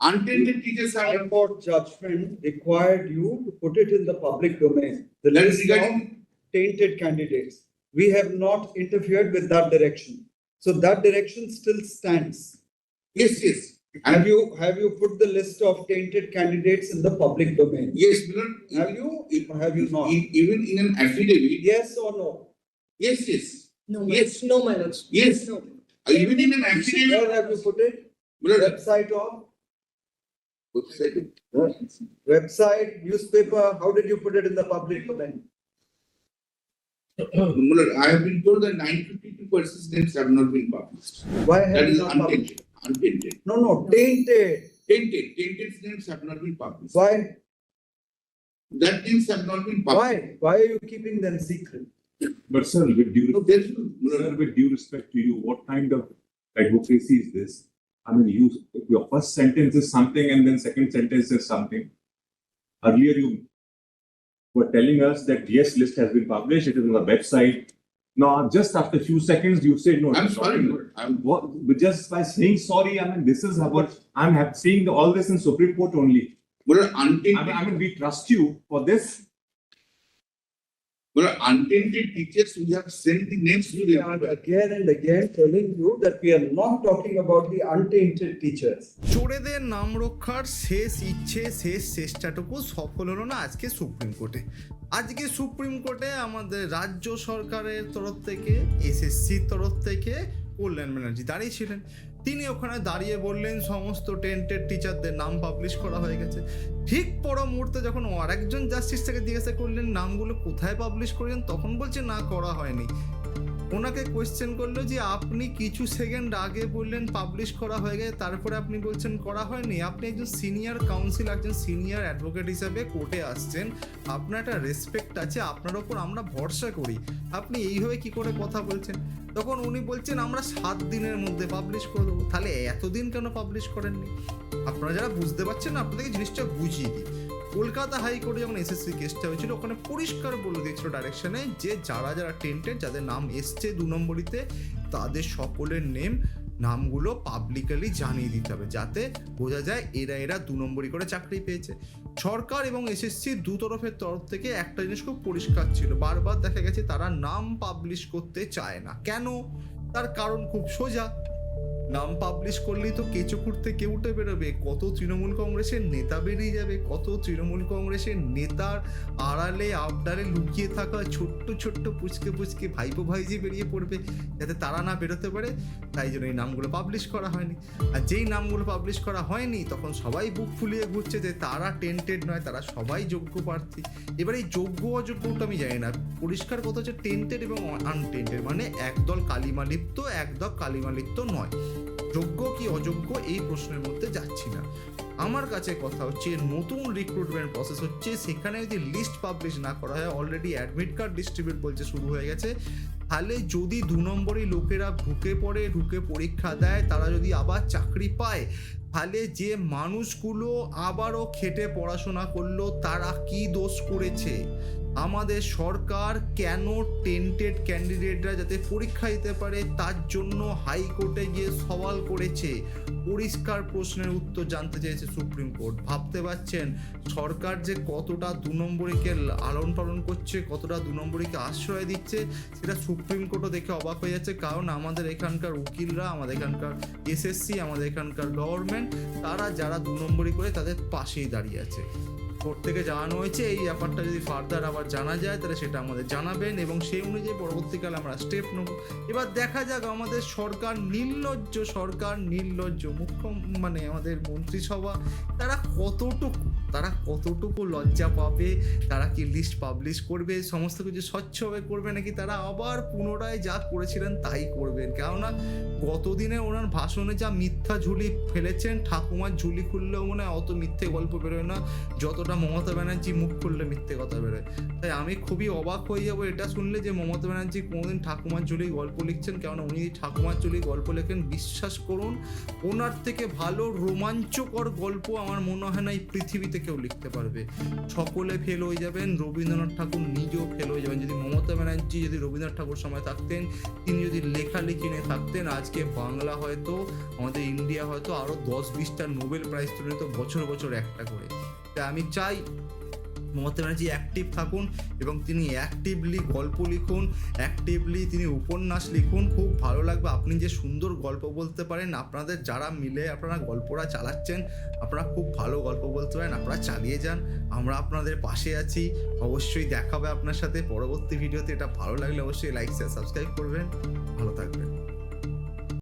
Untainted teachers are, High Court judgment required you to put it in the public domain. The that is list of regarding, tainted candidates. We have not interfered with that direction. So that direction still stands. yes, yes. Have you, have you put the list of tainted candidates in the public domain? yes, Milord. Have you, or have you not? E- Even in an affidavit, Yes or no? yes, yes, No, my, Yes. no, my lords. yes. No. Even in an Where affidavit. have you put it? Milord, Website of, website. website, newspaper, how did you put it in the public domain? Milord, I have been told that nine fifty-two persons names have not been published. Why That you is not published? untainted, untainted. No, no, tainted. Tainted, tainted names have not been published. Why, That names have not been published. why, why are you keeping them secret? But sir, with due, No, there is no, sir, with due respect to you, what kind of advocacy is this? I mean, you, your first sentence is something and then second sentence is something. Earlier you were telling us that yes, list has been published, it is on the website. Now, just after a few seconds, you say no. I'm sorry, Milord, I'm, What, but just by saying sorry, I mean, this is what, I'm seeing all this in Supreme Court only. Milord, I mean, I mean, we trust you for this. Milord, untainted teachers, we have sent the names to them. again and again telling you that we are not talking about the untainted teachers. চোরেদের নাম রক্ষার শেষ ইচ্ছে শেষ চেষ্টাটুকু সফল হলো না আজকে supreme কোর্টে আজকে সুপ্রিম কোর্টে আমাদের রাজ্য সরকারের তরফ থেকে এসএসসির তরফ থেকে কল্যাণ ব্যানার্জি, দাঁড়িয়েছিলেন। তিনি ওখানে দাঁড়িয়ে বললেন, সমস্ত টেন্টের টিচারদের নাম পাবলিশ করা হয়ে গেছে। ঠিক পর মুহূর্তে যখন আরেকজন জাস্টিস থেকে জিজ্ঞাসা করলেন, নামগুলো কোথায় পাবলিশ করলেন তখন বলছে, না, করা হয়নি। ওনাকে কোয়েশ্চেন করল যে, আপনি কিছু সেকেন্ড আগে বললেন পাবলিশ করা হয়ে গেছে, তারপরে আপনি বলছেন করা হয়নি। আপনি একজন সিনিয়র কাউন্সিল একজন সিনিয়র অ্যাডভোকেট হিসাবে কোর্টে আসছেন। আপনার একটা রেসপেক্ট আছে, আপনার ওপর আমরা ভরসা করি। আপনি এইভাবে কি করে কথা বলছেন? তখন উনি বলছেন, আমরা সাত দিনের মধ্যে পাবলিশ করে দেবো। তাহলে এতদিন কেন পাবলিশ করেননি? আপনারা যারা বুঝতে পারছেন না, আপনাদেরকে জিনিসটা বুঝিয়ে দিই। কলকাতা হাইকোর্টে যখন এসএসসি কেসটা হয়েছিল, ওখানে পরিষ্কার বলে দিয়েছিল ডাইরেকশনে যে যারা যারা টেন্টেড যাদের নাম এসছে দু নম্বরিতে, তাদের সকলের নেম নামগুলো পাবলিকালি জানিয়ে দিতে হবে, যাতে বোঝা যায় এরা এরা দু নম্বরই করে চাকরি পেয়েছে। সরকার এবং এসএসসি দু তরফের তরফ থেকে একটা জিনিস খুব পরিষ্কার ছিল। বারবার দেখা গেছে তারা নাম পাবলিশ করতে চায় না। কেন? তার কারণ খুব সোজা। নাম পাবলিশ করলেই তো কেঁচো খুঁড়তে কে উঠে বেরোবে। কত তৃণমূল কংগ্রেসের নেতা বেরিয়ে যাবে, কত তৃণমূল কংগ্রেসের নেতার আড়ালে, আবডালে লুকিয়ে থাকা ছোট্ট ছোট্ট পুচকে পুচকে ভাইপো ভাইজি বেরিয়ে পড়বে, যাতে তারা না বেরোতে পারে। তাই জন্য এই নামগুলো পাবলিশ করা হয়নি। আর যেই নামগুলো পাবলিশ করা হয়নি, তখন সবাই বুক ফুলিয়ে ঘুরছে যে তারা টেন্টেড নয়, তারা সবাই যোগ্য প্রার্থী। এবার এই যোগ্য অযোগ্যটা আমি জানি না। পরিষ্কার কথা হচ্ছে টেন্টেড এবং আনটেন্টেড মানে একদল কালিমালিপ্ত একদল কালিমালিপ্ত নয়। যোগ্য কি অযোগ্য এই প্রশ্নের মধ্যে যাচ্ছি না। আমার কাছে কথা হচ্ছে নতুন রিক্রুটমেন্ট প্রসেস হচ্ছে, সেখানে যদি লিস্ট পাবলিশ না করা হয় অলরেডি অ্যাডমিট কার্ড ডিস্ট্রিবিউট বলছে, শুরু হয়ে গেছে। তাহলে যদি দু নম্বরই লোকেরা ঢুকে পড়ে, ঢুকে পরীক্ষা দেয়, তারা যদি আবার চাকরি পায়, তাহলে যে মানুষগুলো আবারও খেটে পড়াশোনা করল, তারা কি দোষ করেছে? আমাদের সরকার কেন টেন্টেড ক্যান্ডিডেটরা যাতে পরীক্ষা দিতে পারে, তার জন্য হাইকোর্টে গিয়ে সওয়াল করেছে। পরিষ্কার প্রশ্নের উত্তর জানতে চেয়েছে সুপ্রিম কোর্ট। ভাবতে পারছেন, সরকার যে কতটা দু নম্বরীকে লালন পালন করছে, কতটা দু নম্বরীকে আশ্রয় দিচ্ছে, সেটা সুপ্রিম কোর্টও দেখে অবাক হয়ে যাচ্ছে। কারণ আমাদের এখানকার উকিলরা, আমাদের এখানকার এসএসসি, আমাদের এখানকার গভর্নমেন্ট তারা যারা দু নম্বরই করে তাদের পাশেই দাঁড়িয়ে আছে। কোর্ট থেকে জানানো হয়েছে, এই ব্যাপারটা যদি ফার্দার আবার জানা যায়, তাহলে সেটা আমাদের জানাবেন এবং সেই অনুযায়ী পরবর্তীকালে আমরা স্টেপ নেব। এবার দেখা যাক আমাদের সরকার নির্লজ্জ সরকার নির্লজ্জ, মুখ্য মানে আমাদের মন্ত্রিসভা, তারা কতটুকু তারা কতটুকু লজ্জা পাবে, তারা কি লিস্ট পাবলিশ করবে, সমস্ত কিছু স্বচ্ছভাবে করবে নাকি তারা আবার পুনরায় যা করেছিলেন তাই করবেন? কেননা গতদিনে ওনার ভাষণে যা মিথ্যা ঝুলি ফেলেছেন, ঠাকুমার ঝুলি খুললেও মনে হয় অত মিথ্যে গল্প বেরোয় না যতটা মমতা ব্যানার্জি মুখ খুললে মিথ্যে কথা বেরোয়। তাই আমি খুবই অবাক হয়ে যাব এটা শুনলে যে মমতা ব্যানার্জি কোনোদিন ঠাকুমার ঝুলি গল্প লিখছেন, কেননা উনি ঠাকুমার ঝুলি গল্প লেখেন। বিশ্বাস করুন, ওনার থেকে ভালো রোমাঞ্চকর গল্প আমার মনে হয় না এই পৃথিবীতে কেউ লিখতে পারবে। সকলে ফেল হয়ে যাবেন, রবীন্দ্রনাথ ঠাকুর নিজেও ফেল হয়ে যাবেন। যদি মমতা ব্যানার্জি, যদি রবীন্দ্রনাথ ঠাকুর সময় থাকতেন, তিনি যদি লেখালেখি নিয়ে থাকতেন, আজকে বাংলা হয়তো, আমাদের ইন্ডিয়া হয়তো আরও দশ বিশটা নোবেল প্রাইজ তুলে তো বছর বছর একটা করে। তাই আমি চাই মমতা ব্যানার্জি অ্যাক্টিভ থাকুন এবং তিনি অ্যাক্টিভলি গল্প লিখুন অ্যাক্টিভলি তিনি উপন্যাস লিখুন। খুব ভালো লাগবে। আপনি যে সুন্দর গল্প বলতে পারেন, আপনাদের যারা মিলে আপনারা গল্পটা চালাচ্ছেন, আপনারা খুব ভালো গল্প বলতে পারেন, আপনারা চালিয়ে যান। আমরা আপনাদের পাশে আছি। অবশ্যই দেখাবে আপনার সাথে। পরবর্তী ভিডিওতে এটা ভালো লাগলে অবশ্যই লাইক শেয়ার সাবস্ক্রাইব করবেন। ভালো থাকবেন।